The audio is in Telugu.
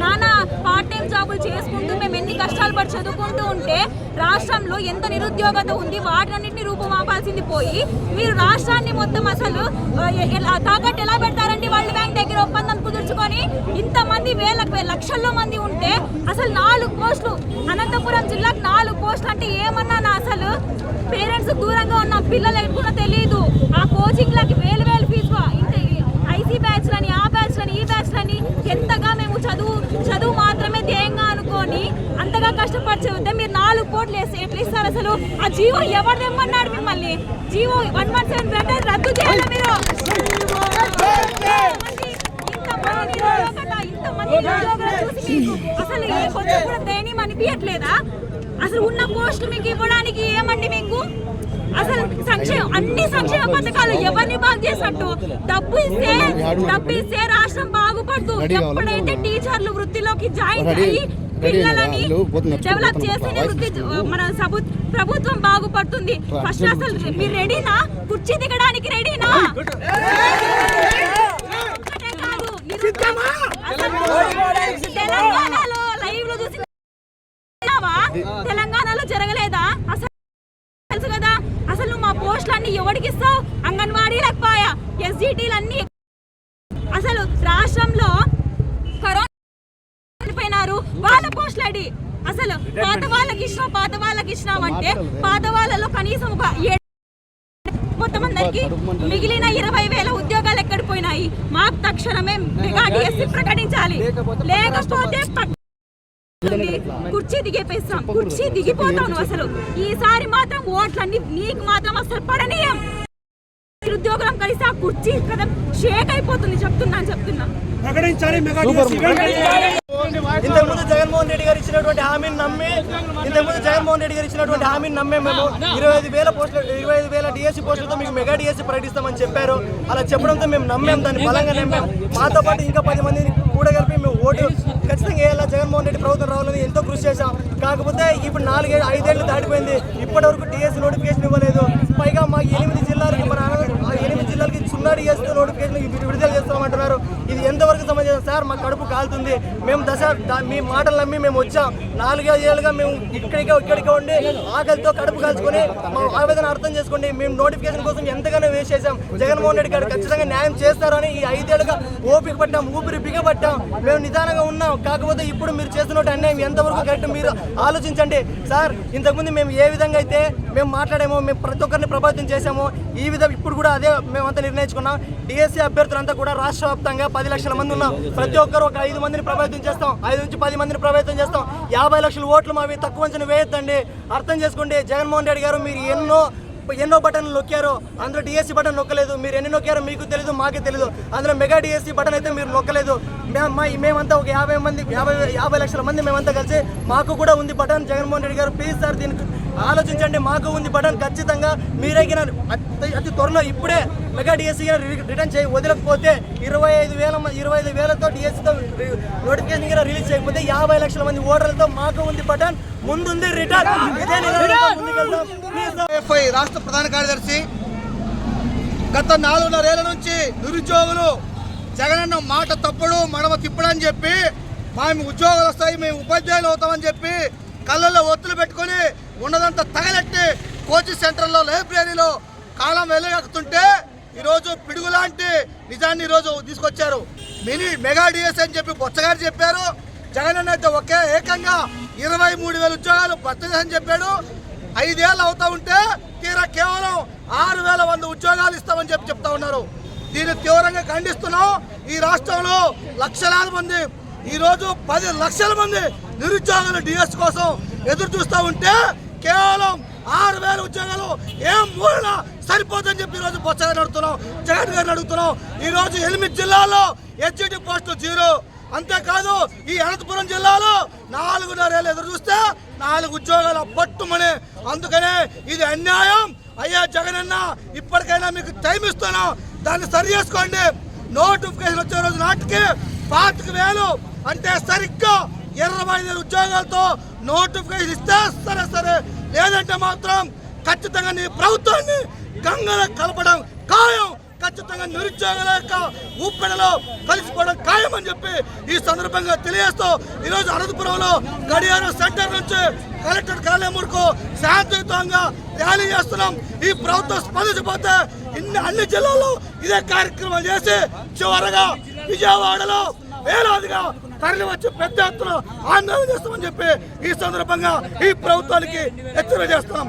నానా పార్ట్ టైం జాబులు చేసుకుంటూ మేము ఎన్ని కష్టాలు పడి చదువుకుంటూ ఉంటే రాష్ట్రంలో ఎంత నిరుద్యోగత ఉంది వాటినన్నింటినీ రూపుమాపాల్సింది పోయి మీరు రాష్ట్రాన్ని మొత్తం అసలు ఎలా తాకట్టు ఎలా పెడతారండి వరల్డ్ బ్యాంక్ దగ్గర ఒప్పందం కుదుర్చుకొని ఇంతమంది వేల లక్షల్లో మంది ఉంటే అసలు నాలుగు పోస్టులు అనంతపురం జిల్లాకు నాలుగు పోస్టులు అంటే ఏమన్నా నా అసలు పేరెంట్స్ దూరంగా ఉన్న పిల్లలకి కూడా తెలియదు. అంతగా కష్టపరిచే చదివితే మీరు నాలుగు కోట్లు వేసి ఎట్లా ఇస్తారు అసలు? ఆ జీవో ఎవరు తెమ్మన్నాడు మిమ్మల్ని? G O one one seven brother రద్దు చేయాలి మీరు? ఇంతమంది- ఇంతమంది నిరుద్యోగుల, చూసి అసలు కొంచెం కూడా దయనీయం అనిపించట్లేదా? అసలు ఉన్న పోస్ట్ మీకు ఇవ్వడానికి ఏమండి మీకు? అసలు సంక్షేమ అన్ని సంక్షేమ పథకాలు ఎవరిని బాగు చేసినట్టు? డబ్బు ఇస్తే డబ్బు ఇస్తే రాష్ట్రం బాగుపడదు ఎప్పుడైతే టీచర్లు వృత్తిలోకి జాయిన్ అయ్యి పిల్లలని డెవలప్ చేస్తేనే వృత్తి మన ప్రభుత్వం బాగుపడుతుంది. ఫస్ట్ అసలు మీరు రెడీనా? కుర్చీ దిగడానికి రెడీనా? తెలంగాణలో తెలంగాణలో జరగలేదా? అసలు తెలుసు కదా అసలు మా పోస్టులు అన్ని ఎవరికి ఇస్తావు? అంగన్వాడీ లేకపోయా ఎస్జిటీలు అన్ని అసలు రాష్ట్రంలో కరోనా వాళ్ళ పోస్టులు అడి అసలు పాత వాళ్ళకి ఇచ్చినావు పాత వాళ్ళకి ఇచ్చినావు అంటే పాత వాళ్ళలో కనీసం ఒక ఏడు కొంతమందికి మిగిలిన ఇరవై వేల ఉద్యోగాలు ఎక్కడ పోయినాయి? మాకు తక్షణమే మెగా డిఎస్సి ప్రకటించాలి. లేకపోతే. కుర్చీ దిగేపేస్తాం. కుర్చీ దిగిపోతావు నువ్వు అసలు. ఈసారి మాత్రం ఓట్లన్నీ నీకు మాత్రం అసలు పడనీయం. నిరుద్యోగులం కలిసి ఆ కుర్చీ కదా షేక్ అయిపోతుంది. చెప్తున్నాను చెప్తున్నా. ప్రకటించాలి మెగా డిఎస్సీ ఇంతకుముందు జగన్మోహన్ రెడ్డి గారు ఇచ్చినటువంటి హామీని నమ్మి ఇంతకుముందు జగన్మోహన్ రెడ్డి గారు ఇచ్చినటువంటి హామీని నమ్మే మేము ఇరవై ఐదు వేల పోస్టులు ఇరవై ఐదు వేల డిఎస్సీ పోస్టులతో మీకు మెగా డిఎస్సీ ప్రకటిస్తామని చెప్పారు. అలా చెప్పడంతో మేము నమ్మాం. దాన్ని బలంగా నమ్మాం. మాతో పాటు ఇంకా పది మందిని కూడా కలిపి మేము ఓటు ఖచ్చితంగా వేయాలా జగన్మోహన్ ప్రభుత్వం రావాలని ఎంతో కృషి చేశాం. కాకపోతే ఇప్పుడు నాలుగేళ్ళు ఐదేళ్ళు దాటిపోయింది. ఇప్పటి వరకు డిఎస్సీ నోటిఫికేషన్ ఇవ్వలేదు. పైగా మా ఎనిమిది జిల్లాలకు మన ఆ ఎనిమిది జిల్లాలకి సున్నా డిఎస్సీ నోటిఫికేషన్ విడుదల చేస్తామంటున్నారు ఇది ఎంతవరకు సమాచారం సార్ మా కడుపు కాలుతుంది. మేము దశ మీ మాటలు నమ్మి మేము వచ్చాం. నాలుగైదు ఏళ్ళుగా మేము ఇక్కడికే ఇక్కడికే ఉండి ఆకలితో కడుపు కాల్చుకొని మా ఆవేదన అర్థం చేసుకోండి. మేము నోటిఫికేషన్ కోసం ఎంతగానో వేస్ట్ చేసాం జగన్మోహన్ రెడ్డి గారు ఖచ్చితంగా న్యాయం చేస్తారని ఈ ఐదేళ్ళుగా ఓపిక పట్టాం ఊపిరి బిగపట్టాం మేము నిదానంగా ఉన్నాం. కాకపోతే ఇప్పుడు మీరు చేస్తున్నట్టు అన్యాయం ఎంతవరకు కరెక్ట్ మీరు ఆలోచించండి. సార్ ఇంతకుముందు మేము ఏ విధంగా అయితే మేము మాట్లాడామో మేము ప్రతి ఒక్కరిని ప్రభావితం చేశామో ఈ విధంగా ఇప్పుడు కూడా అదే మేమంతా నిర్ణయించుకున్నాం. డిఎస్సీ అభ్యర్థులంతా కూడా రాష్ట్ర వ్యాప్తంగా పది లక్షల మంది ఉన్నాం ప్రతి ఒక్కరు ఒక ఐదు మందిని ప్రభావితం చేస్తాం. ఐదు నుంచి పది మందిని ప్రభావితం చేస్తాం. యాభై లక్షల ఓట్లు మావి తక్కువ అంచనా వేయొద్దండి. అర్థం చేసుకోండి జగన్మోహన్ రెడ్డి గారు మీరు ఎన్నో ఎన్నో బటన్లు నొక్కారో అందులో డిఎస్సీ బటన్ నొక్కలేదు. మీరు ఎన్ని నొక్కారో మీకు తెలియదు మాకే తెలియదు అందులో మెగా డిఎస్సీ బటన్ అయితే మీరు నొక్కలేదు. మేమంతా ఒక యాభై మంది యాభై యాభై లక్షల మంది మేమంతా కలిసి మాకు కూడా ఉంది బటన్. జగన్మోహన్ రెడ్డి గారు ప్లీజ్ సార్ దీనికి ఆలోచించండి మాకు ఉంది బటన్ ఖచ్చితంగా. మీరైనా అతి అతి త్వరలో ఇప్పుడే మెగా డిఎస్సీ రిటర్న్ చేయి వదలకపోతే ఇరవై ఐదు వేల ఇరవై ఐదు వేలతో డిఎస్సీతో నోటిఫికేషన్ కూడా రిలీజ్ చేయకపోతే యాభై లక్షల మంది ఓటర్లతో మాకు ఉంది బటన్. ముందుంది రిటర్న్. ఇదే రాష్ట్ర ప్రధాన కార్యదర్శి గత నాలుగున్నరేళ్ళ నుంచి నిరుద్యోగులు జగనన్న మాట తప్పుడు మడమ తిప్పడని చెప్పి మేము ఉద్యోగాలు వస్తాయి మేము ఉపాధ్యాయులు అవుతామని చెప్పి కళ్ళల్లో ఒత్తులు పెట్టుకొని ఉన్నదంతా తగలెట్టి కోచింగ్ సెంటర్లో లైబ్రరీలో కాలం వెళ్ళగక్కుతుంటే ఈరోజు పిడుగులాంటి నిజాన్ని ఈరోజు తీసుకొచ్చారు. మినీ మెగా డిఎస్ అని చెప్పి బొచ్చగారు చెప్పారు. జగన్ అయితే ఒకే ఏకంగా ఇరవై మూడు వేల ఉద్యోగాలు భర్తీ అని చెప్పాడు. ఐదేళ్ళు అవుతా ఉంటే తీరా కేవలం ఆరు వేల వంద ఉద్యోగాలు ఇస్తామని చెప్పి చెప్తా ఉన్నారు. దీన్ని తీవ్రంగా ఖండిస్తున్నాం. ఈ రాష్ట్రంలో లక్షలాది మంది ఈరోజు పది లక్షల మంది నిరుద్యోగులు డిఎస్ కోసం ఎదురు చూస్తూ ఉంటే కేవలం ఆరు వేల ఉద్యోగాలు ఏం మూలన సరిపోతుందని చెప్పి ఈరోజు బొత్స గారిని అడుగుతున్నాం జగన్ గారిని అడుగుతున్నాం. ఈరోజు ఎనిమిది జిల్లాల్లో హెచ్ఐటి పోస్టు జీరో. అంతేకాదు ఈ అనంతపురం జిల్లాలో నాలుగున్నరేళ్ళు ఎదురు చూస్తే నాలుగు ఉద్యోగాలు పట్టుమని అందుకనే ఇది అన్యాయం. అయ్యా జగనన్న ఇప్పటికైనా మీకు టైం ఇస్తున్నాం. దాన్ని సరి చేసుకోండి. నోటిఫికేషన్ వచ్చే రోజు నాటికి పాతిక వేలు అంటే సరిగ్గా ఇరవై ఐదు ఉద్యోగాలతో నోటిఫికేషన్ ఇస్తే సరే సరే మాత్రం ఖచ్చితంగా నీ ప్రభుత్వాన్ని గంగలో కలపడం ఖాయం. ఖచ్చితంగా నిరుద్యోగుల యొక్క ఊపిడలో కలిసిపోవడం ఖాయమని చెప్పి ఈ సందర్భంగా తెలియజేస్తూ ఈరోజు అనంతపురంలో గడియారం సెంటర్ నుంచి కలెక్టర్ కార్యాలయం వరకు శాంతియుతంగా ర్యాలీ చేస్తున్నాం. ఈ ప్రభుత్వం స్పందించిపోతే ఇన్ని అన్ని జిల్లాల్లో ఇదే కార్యక్రమం చేసి చివరగా విజయవాడలో వేలాదిగా తరలి వచ్చి పెద్ద ఎత్తున ఆందోళన చేస్తామని చెప్పి ఈ సందర్భంగా ఈ ప్రభుత్వానికి హెచ్చరిక చేస్తున్నాం.